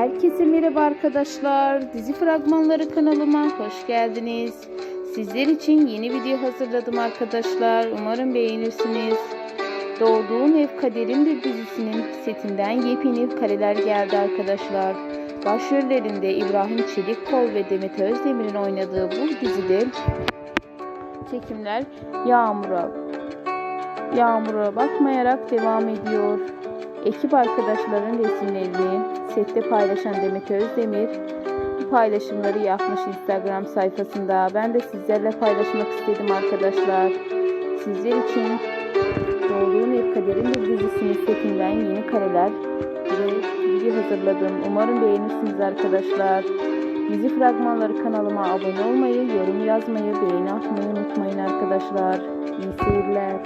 Herkese merhaba arkadaşlar. Dizi fragmanları kanalıma hoş geldiniz. Sizler için yeni video hazırladım arkadaşlar. Umarım beğenirsiniz. Doğduğun Ev Kaderimdir dizisinin setinden yepyeni kareler geldi arkadaşlar. Başrollerinde İbrahim Çelikkol ve Demet Özdemir'in oynadığı bu dizide çekimler Yağmur'a Yağmur'a bakmayarak devam ediyor. Ekip arkadaşların resimlerini sette paylaşan Demet Özdemir bu paylaşımları yapmış Instagram sayfasında. Ben de sizlerle paylaşmak istedim arkadaşlar. Sizler için Doğduğun Ev Kaderimdir dizisinin setinden yeni kareler ve video hazırladım. Umarım beğenirsiniz arkadaşlar. Dizi fragmanları kanalıma abone olmayı, yorum yazmayı, beğeni atmayı unutmayın arkadaşlar. İyi seyirler.